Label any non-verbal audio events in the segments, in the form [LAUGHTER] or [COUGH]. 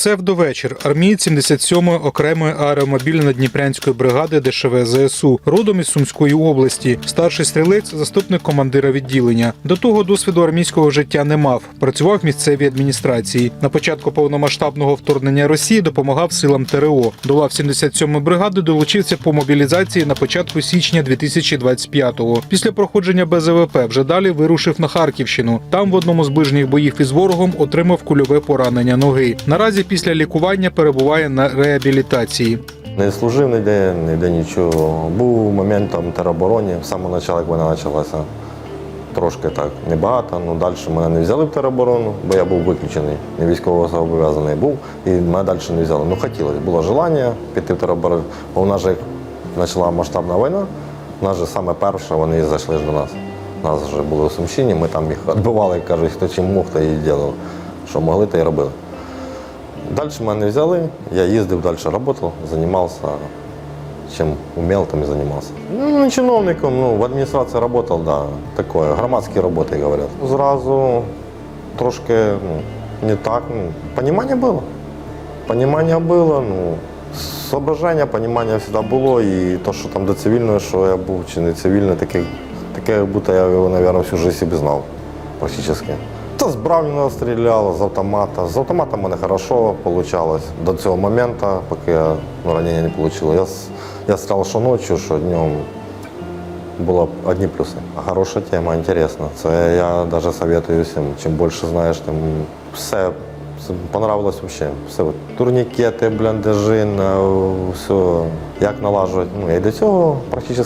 Псевдовечір. Армієць 77-ї окремої аеромобільно-дніпрянської бригади ДШВ ЗСУ, родом із Сумської області. Старший стрілець, заступник командира відділення. До того досвіду армійського життя не мав. Працював в місцевій адміністрації. На початку повномасштабного вторгнення Росії допомагав силам ТРО. До лав 77-ї бригади долучився по мобілізації на початку січня 2025-го. Після проходження БЗВП вже далі вирушив на Харківщину. Там в одному з ближніх боїв із ворогом отримав кульове поранення ноги. Наразі після лікування перебуває на реабілітації. Не служив ніде, ніде нічого. Був момент там теробороні, з самого початку, як вона почалася. Трошки так небагато, але далі мене не взяли в тероборону, бо я був виключений, не військово-зобов'язаний був, і мене далі не взяли. Ну хотілося, було бажання піти в тероборону, бо в нас же як почала масштабна війна, в нас же саме перше вони зайшли ж до нас. У нас вже були у Сумщині, ми там їх відбивали, кажуть, хто чим мог, то і робив. Що могли, то і робили. Далі мене взяли, я їздив далі, працював, займався чим умел, тим і займався. Ну, не чиновником, ну, в адміністрації працював, да, такое, громадські роботи, говорять. Зразу трошки ну, не так, ну, понимание було. Понимание було, ну, соображення, понимание завжди було, і то, що там до цивільного, що я був чи не цивільний, таке, таке як будто я його, мабуть, всю життя собі знав, практично. Та з Браунінга стріляв, з автомата. З автомата в мене хорошо вийшло до цього моменту, поки я ранення не отримав. Я, я стріляв що ночі, що днем. Було одні плюси. Хороша тема, інтересна. Це я навіть советую всім. Чим більше знаєш, тим все. Понравилось взагалі. Все. Турнікети, бліндажі, все. Як налажувати. Ну, я і до цього практично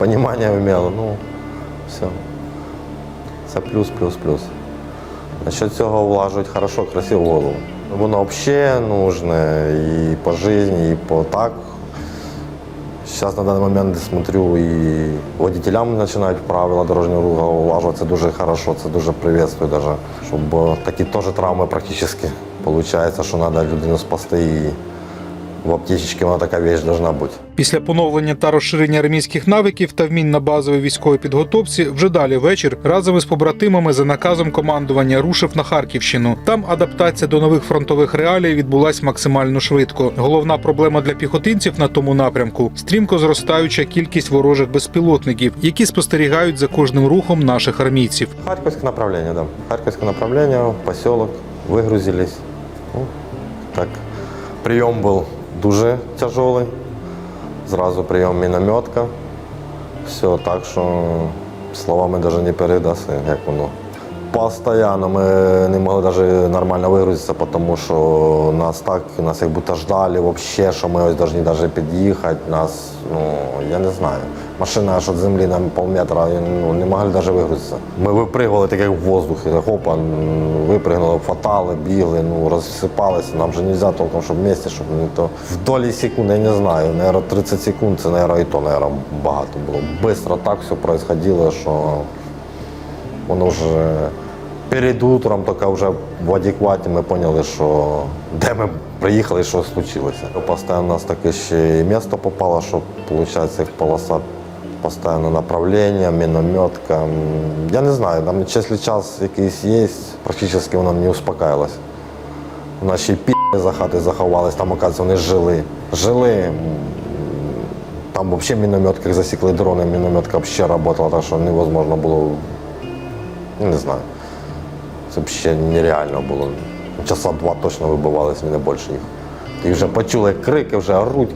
розуміння вміло. Ну, все. Це плюс, плюс, плюс. Насчет цього влажують хорошо, красиво голову. Воно взагалі нужне і по житті, і по так. Зараз на даний момент смотрю, і водителям починають правила дорожнього руху влажувати. Це дуже хорошо, це дуже приветствую даже. Щоб е, такі теж травми практично виходить, що треба людину спасти і в аптечці вона така вещь должна бути. Після поновлення та розширення армійських навиків та вмінь на базовій військовій підготовці вже далі вечір разом із побратимами за наказом командування рушив на Харківщину. Там адаптація до нових фронтових реалій відбулась максимально швидко. Головна проблема для піхотинців на тому напрямку стрімко зростаюча кількість ворожих безпілотників, які спостерігають за кожним рухом наших армійців. Харьковское направление, да. Харьковское направление, поселок, выгрузились. Ну, так. Прием был дуже тяжелий. Зразу прийом мінометка. Все так, що словами навіть не передаси, як воно. Постоянно ми не могли навіть нормально вигрузитися, тому що нас так, нас як будто ждали вообще, що ми ось повинні навіть під'їхати. Нас, ну, я не знаю. Машина аж від землі на полметра, ну, не могли навіть вигрузитися. Ми випригували так, як в воздухі, так, опа, випригнули, фатали, бігли, ну, розсипалися. Нам же не можна толком, щоб вместе, щоб не то. В долі секунд, я не знаю, наверное, 30 секунд, це, наверное, і то, наверное, багато було. Бистро так все происходило, що Воно вже перед утром, тільки вже в адекваті ми зрозуміли, що де ми приїхали, що случилося. Постійно у нас таке ще і місто попало, що виходить їх полоса постійно направлення, мінометка. Я не знаю, там якщо час якийсь є, практично воно не успокаїлося. У нас ще й пі за хати заховались, там, оказується, вони жили. Жили. Там взагалі мінометка, як засікли дрони, мінометка взагалі працювала, так що невозможно було не знаю. Це взагалі нереально було. Часа два точно вибивались, не більше їх. І вже почули крики, вже оруть,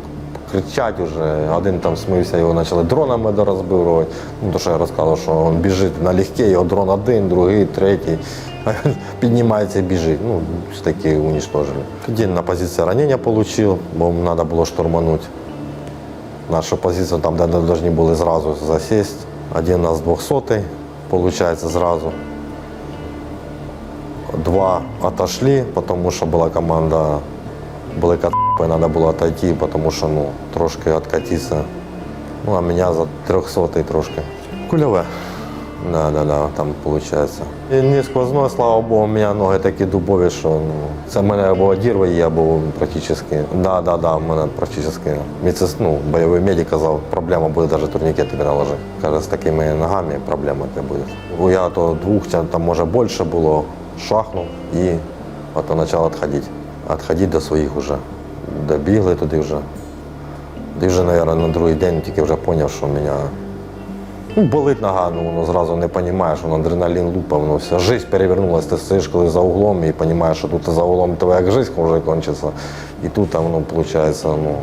кричать вже. Один там смився, його почали дронами дорозбивати. Ну, то, що я розказував, що він біжить налегке, його дрон один, другий, третій. [LAUGHS] Піднімається і біжить. Ну, все таки уничтожили. Тоді на позиції ранення отримав, бо треба було штурманути. Нашу позицію там, де повинні були зразу засісти. Один нас 200 получается, зразу. Два отошли, потому что была команда, були катапи, треба було отойти, потому що ну, трошки откатиться. Ну, а мене за 300 трошки. Кульове. Да, да, да, там виходить. І не сквозне, слава Богу, у мене ноги такі дубові, що ну, це в мене або одірває, є, або практично. Да, да, да, в мене практично. Медсес, ну, бойовий медик казав, проблема буде навіть турнікети наложити. Каже, з такими ногами проблема буде. Ну, Я то двох, там може більше було, шахнув і от почав відходити. відходити до своїх вже. Добігли туди вже. І вже, мабуть, на другий день тільки вже зрозумів, що мене ну, болить нога, ну воно зразу не розумієш, воно адреналін лупа, воно все. Жизнь перевернулася, ти стоїш коли за углом і розумієш, що тут за углом тебе як життя може кончиться. І тут воно виходить, ну,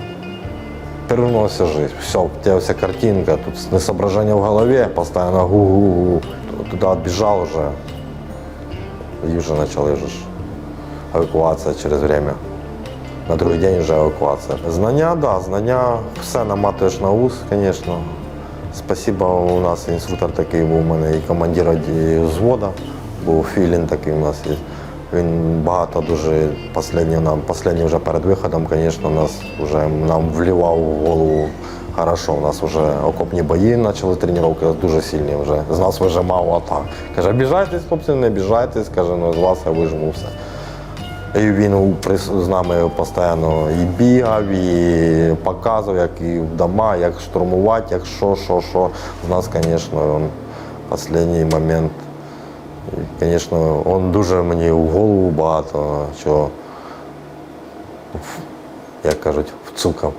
перевернулася жизнь. Все, у тебя вся картинка, тут не соображение в голове, постоянно гу-гу-гу. Туда отбежал уже. И уже почали вже евакуація через время. На другий день вже евакуація. Знання, так, да, знання, все наматуєш на ус, звісно. Спасибо, у нас інструктор такий був у мене і командир взвода, був філін такий у нас. Він багато дуже останній нам, останній вже перед виходом, звісно, нас вже нам вливав в голову хорошо. У нас вже окопні бої почали тренування дуже сильні вже. З нас вижимав атак. Каже, обіжайтесь, хлопці, не обіжайтесь, каже, ну з вас я вижму все. І він з нами постійно і бігав, і показував, як і вдома, як штурмувати, як що, що, що. З нас, звісно, останній момент. Звісно, він дуже мені в голову багато, що, як кажуть, вцукав.